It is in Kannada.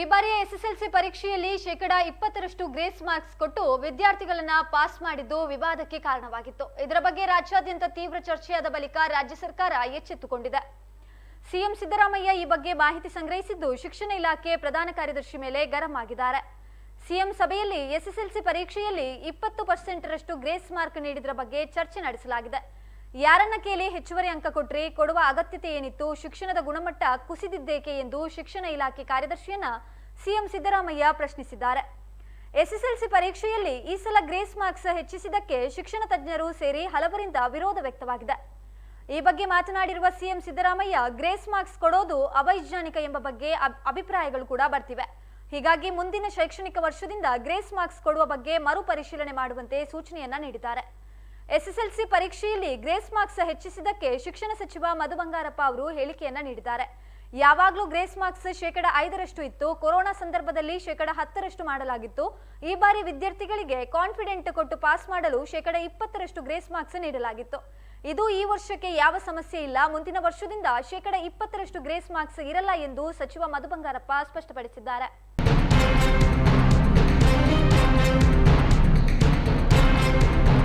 ಈ ಬಾರಿಯ ಎಸ್ಎಸ್ಎಲ್ಸಿ ಪರೀಕ್ಷೆಯಲ್ಲಿ ಶೇಕಡಾ ಇಪ್ಪತ್ತರಷ್ಟು ಗ್ರೇಸ್ ಮಾರ್ಕ್ಸ್ ಕೊಟ್ಟು ವಿದ್ಯಾರ್ಥಿಗಳನ್ನ ಪಾಸ್ ಮಾಡಿದ್ದು ವಿವಾದಕ್ಕೆ ಕಾರಣವಾಗಿತ್ತು. ಇದರ ಬಗ್ಗೆ ರಾಜ್ಯಾದ್ಯಂತ ತೀವ್ರ ಚರ್ಚೆಯಾದ ಬಳಿಕ ರಾಜ್ಯ ಸರ್ಕಾರ ಎಚ್ಚೆತ್ತುಕೊಂಡಿದೆ. ಸಿಎಂ ಸಿದ್ದರಾಮಯ್ಯ ಈ ಬಗ್ಗೆ ಮಾಹಿತಿ ಸಂಗ್ರಹಿಸಿದ್ದು ಶಿಕ್ಷಣ ಇಲಾಖೆ ಪ್ರಧಾನ ಕಾರ್ಯದರ್ಶಿ ಮೇಲೆ ಗರಂ ಆಗಿದ್ದಾರೆ. ಸಿಎಂ ಸಭೆಯಲ್ಲಿ ಎಸ್ಎಸ್ಎಲ್ಸಿ ಪರೀಕ್ಷೆಯಲ್ಲಿ ಇಪ್ಪತ್ತು ಪರ್ಸೆಂಟ್ರಷ್ಟು ಗ್ರೇಸ್ ಮಾರ್ಕ್ ನೀಡಿದ್ರ ಬಗ್ಗೆ ಚರ್ಚೆ ನಡೆಸಲಾಗಿದೆ. ಯಾರನ್ನ ಕೇಳಿ ಹೆಚ್ಚುವರಿ ಅಂಕ ಕೊಟ್ರೆ, ಕೊಡುವ ಅಗತ್ಯತೆ ಏನಿತ್ತು, ಶಿಕ್ಷಣದ ಗುಣಮಟ್ಟ ಕುಸಿದಿದ್ದೇಕೆ ಎಂದು ಶಿಕ್ಷಣ ಇಲಾಖೆ ಕಾರ್ಯದರ್ಶಿಯನ್ನ ಸಿಎಂ ಸಿದ್ದರಾಮಯ್ಯ ಪ್ರಶ್ನಿಸಿದ್ದಾರೆ. ಎಸ್ಎಸ್ಎಲ್ಸಿ ಪರೀಕ್ಷೆಯಲ್ಲಿ ಈ ಸಲ ಗ್ರೇಸ್ ಮಾರ್ಕ್ಸ್ ಹೆಚ್ಚಿಸಿದ್ದಕ್ಕೆ ಶಿಕ್ಷಣ ತಜ್ಞರು ಸೇರಿ ಹಲವರಿಂದ ವಿರೋಧ ವ್ಯಕ್ತವಾಗಿದೆ. ಈ ಬಗ್ಗೆ ಮಾತನಾಡಿರುವ ಸಿಎಂ ಸಿದ್ದರಾಮಯ್ಯ, ಗ್ರೇಸ್ ಮಾರ್ಕ್ಸ್ ಕೊಡೋದು ಅವೈಜ್ಞಾನಿಕ ಎಂಬ ಬಗ್ಗೆ ಅಭಿಪ್ರಾಯಗಳು ಕೂಡ ಬರ್ತಿವೆ. ಹೀಗಾಗಿ ಮುಂದಿನ ಶೈಕ್ಷಣಿಕ ವರ್ಷದಿಂದ ಗ್ರೇಸ್ ಮಾರ್ಕ್ಸ್ ಕೊಡುವ ಬಗ್ಗೆ ಮರುಪರಿಶೀಲನೆ ಮಾಡುವಂತೆ ಸೂಚನೆಯನ್ನ ನೀಡಿದ್ದಾರೆ. ಎಸ್ಎಸ್ಎಲ್ಸಿ ಪರೀಕ್ಷೆಯಲ್ಲಿ ಗ್ರೇಸ್ ಮಾರ್ಕ್ಸ್ ಹೆಚ್ಚಿಸಿದ್ದಕ್ಕೆ ಶಿಕ್ಷಣ ಸಚಿವ ಮಧು ಬಂಗಾರಪ್ಪ ಅವರು ಹೇಳಿಕೆಯನ್ನ ನೀಡಿದ್ದಾರೆ. ಯಾವಾಗಲೂ ಗ್ರೇಸ್ ಮಾರ್ಕ್ಸ್ ಶೇಕಡ ಐದರಷ್ಟು ಇತ್ತು. ಕೊರೋನಾ ಸಂದರ್ಭದಲ್ಲಿ ಶೇಕಡ ಹತ್ತರಷ್ಟು ಮಾಡಲಾಗಿತ್ತು. ಈ ಬಾರಿ ವಿದ್ಯಾರ್ಥಿಗಳಿಗೆ ಕಾನ್ಫಿಡೆಂಟ್ ಕೊಟ್ಟು ಪಾಸ್ ಮಾಡಲು ಶೇಕಡ ಇಪ್ಪತ್ತರಷ್ಟು ಗ್ರೇಸ್ ಮಾರ್ಕ್ಸ್ ನೀಡಲಾಗಿತ್ತು. ಇದು ಈ ವರ್ಷಕ್ಕೆ ಯಾವ ಸಮಸ್ಯೆ ಇಲ್ಲ. ಮುಂದಿನ ವರ್ಷದಿಂದ ಶೇಕಡ ಇಪ್ಪತ್ತರಷ್ಟು ಗ್ರೇಸ್ ಮಾರ್ಕ್ಸ್ ಇರಲ್ಲ ಎಂದು ಸಚಿವ ಮಧು ಬಂಗಾರಪ್ಪ ಸ್ಪಷ್ಟಪಡಿಸಿದ್ದಾರೆ.